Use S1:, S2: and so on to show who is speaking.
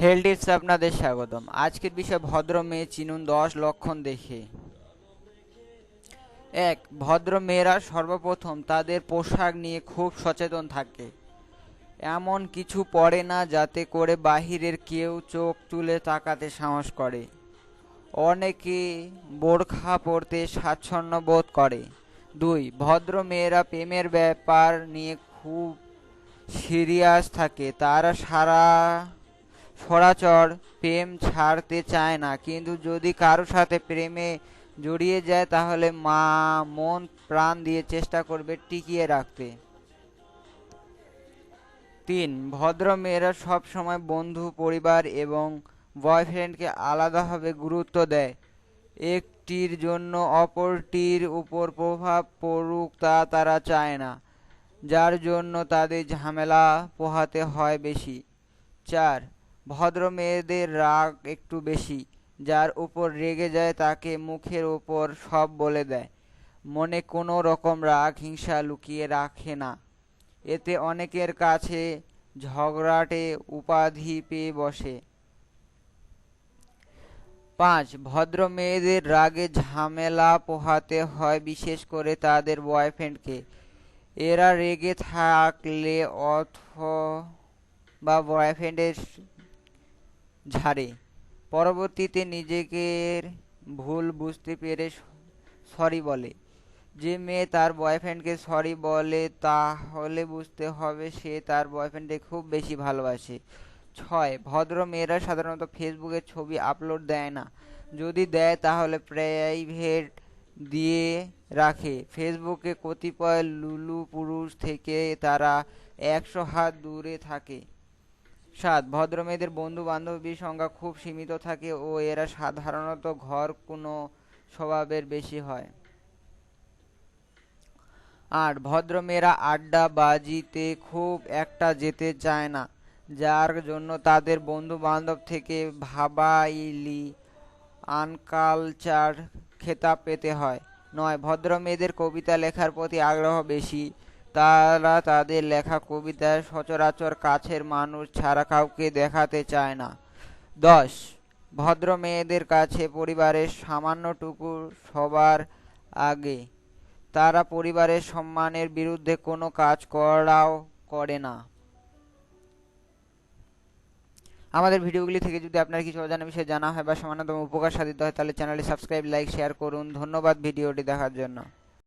S1: হেল tips আপনাদের স্বাগতম। আজকের বিষয় ভদ্র মেয়ে চিনুন দশ লক্ষণ দেখে। এক, ভদ্র মেয়েরা সর্বপ্রথম তাদের পোশাক নিয়ে খুব সচেতন থাকে। এমন কিছু পরে না যাতে করে বাহিরের কেউ চোখ তুলে তাকাতে সাহস করে। অনেকে বোরখা পরতে স্বাচ্ছন্দ্য বোধ করে। দুই, ভদ্র মেয়েরা প্রেমের ব্যাপার নিয়ে খুব সিরিয়াস থাকে। তারা সারা সরাচর প্রেম ছাড়তে চায় না। কিন্তু যদি কারও সাথে প্রেমে জড়িয়ে যায়, তাহলে মা মন প্রাণ দিয়ে চেষ্টা করবে টিকিয়ে রাখতে। তিন, ভদ্র মেয়েরা সব সময় বন্ধু, পরিবার এবং বয়ফ্রেন্ডকে আলাদাভাবে গুরুত্ব দেয়। একটির জন্য অপরটির উপর প্রভাব পড়ুক তা তারা চায় না। যার জন্য তাদের ঝামেলা পোহাতে হয় বেশি। চার ভদ্র মেয়েদের রাগ একটু বেশি, যার উপর রেগে যায় তাকে মুখের উপর সব বলে দেয়। মনে কোনো রকম রাগ হিংসা লুকিয়ে রাখে না। এতে অনেকের কাছে ঝগড়াটে উপাধি পেয়ে বসে। পাঁচ ভদ্র মেয়েদের রাগে ঝামেলা পোহাতে হয় বিশেষ করে তাদের বয়ফ্রেন্ডকে। এরা রেগে থাকলে অথ বা বয়ফ্রেন্ডের ঝাড়ে। পরবর্তীতে নিজেকে ভুল বুঝতে পেরে সরি বলে। যে মেয়ে তার বয়ফ্রেন্ডকে সরি বলে, তাহলে বুঝতে হবে সে তার বয়ফ্রেন্ডকে খুব বেশি ভালোবাসে। ছয়, ভদ্র মেয়েরা সাধারণত ফেসবুকে ছবি আপলোড দেয় না। যদি দেয় তাহলে প্রাইভেট দিয়ে রাখে। ফেসবুকে কতিপয় লুলু পুরুষ থেকে তারা একশো হাত দূরে থাকে। সাত। ভদ্র মেয়েদের বন্ধু বান্ধবীর সংখ্যা খুব সীমিত থাকে ও এরা সাধারণত ঘর কোনো স্বভাবের বেশি হয়। আট। ভদ্র মেয়েরা আড্ডা বাজিতে খুব একটা যেতে চায় না, যার জন্য তাদের বন্ধু বান্ধব থেকে ভাবাইলি আনকালচার খেতাব পেতে হয়। নয়। ভদ্র মেয়েদের কবিতা লেখার প্রতি আগ্রহ বেশি তারা তাদের লেখা কবিতায় সচরাচর কাছের মানুষ ছাড়া কাউকে দেখাতে চায় না। দশ, ভদ্র মেয়েদের কাছে পরিবারের সামান্যটুকু সবার আগে। তারা পরিবারের সম্মানের বিরুদ্ধে কোনো কাজ করাও করে না। আমাদের ভিডিওগুলি থেকে যদি আপনার কিছু অজানা বিষয়ে জানা হয় বা সামান্যতম উপকার সাধিত হয়, তাহলে চ্যানেলটি সাবস্ক্রাইব, লাইক, শেয়ার করুন। ধন্যবাদ ভিডিওটি দেখার জন্য।